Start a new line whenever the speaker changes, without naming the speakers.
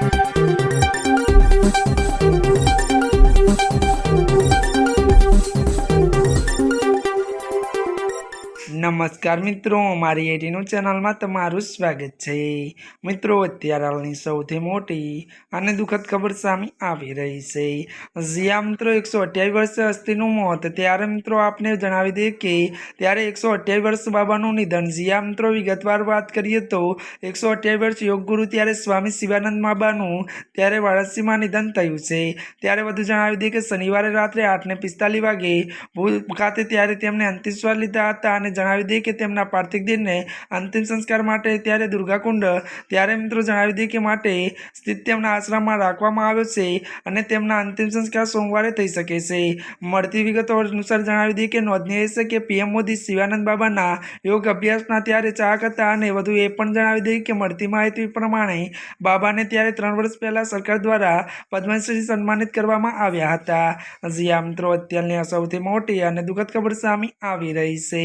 Thank you. નમસ્કાર મિત્રો મારી એટીનું ચેનલમાં તમારું સ્વાગત છે. મિત્રો, અત્યારે હાલની સૌથી મોટી અને દુઃખદ ખબર સામે આવી રહી છે. જ્યાં મિત્રો, એકસો અઠ્યાવીસ વર્ષ અસ્થિનું મોત. ત્યારે, મિત્રો, આપને જણાવી દઈએ કે ત્યારે એકસો અઠ્યાવીસ વર્ષ બાબાનું નિધન. જ્યાં મિત્રો, વિગતવાર વાત કરીએ તો એકસો અઠ્યાવીસ વર્ષ યોગગુરુ ત્યારે સ્વામી શિવાનંદ બાબાનું ત્યારે વારાણસીમાં નિધન થયું છે. ત્યારે વધુ જણાવી દઈએ કે શનિવારે રાત્રે આઠને પિસ્તાલીસ વાગે ભુજ ખાતે ત્યારે તેમને અંતિમ લીધા હતા અને જણાવી દઈએ કે તેમના પાર્થિવ દિનને અંતિમ સંસ્કાર માટે ત્યારે દુર્ગાકુંડ, ત્યારે મિત્રો જણાવી દઈએ કે માટે સ્થિત તેમના આશ્રમમાં રાખવામાં આવ્યો છે અને તેમના અંતિમ સંસ્કાર સોમવારે થઈ શકે છે. મળતી વિગતો અનુસાર જણાવી દઈએ કે નોંધનીય છે કે પીએમ મોદી શિવાનંદ બાબાના યોગ અભ્યાસના ત્યારે ચાહક હતા અને વધુ એ પણ જણાવી દઈએ કે મળતી માહિતી પ્રમાણે બાબાને ત્યારે ત્રણ વર્ષ પહેલાં સરકાર દ્વારા પદ્મશ્રી સન્માનિત કરવામાં આવ્યા હતા. જી આ મિત્રો, અત્યારની આ સૌથી મોટી અને દુઃખદ ખબર સામે આવી રહી છે.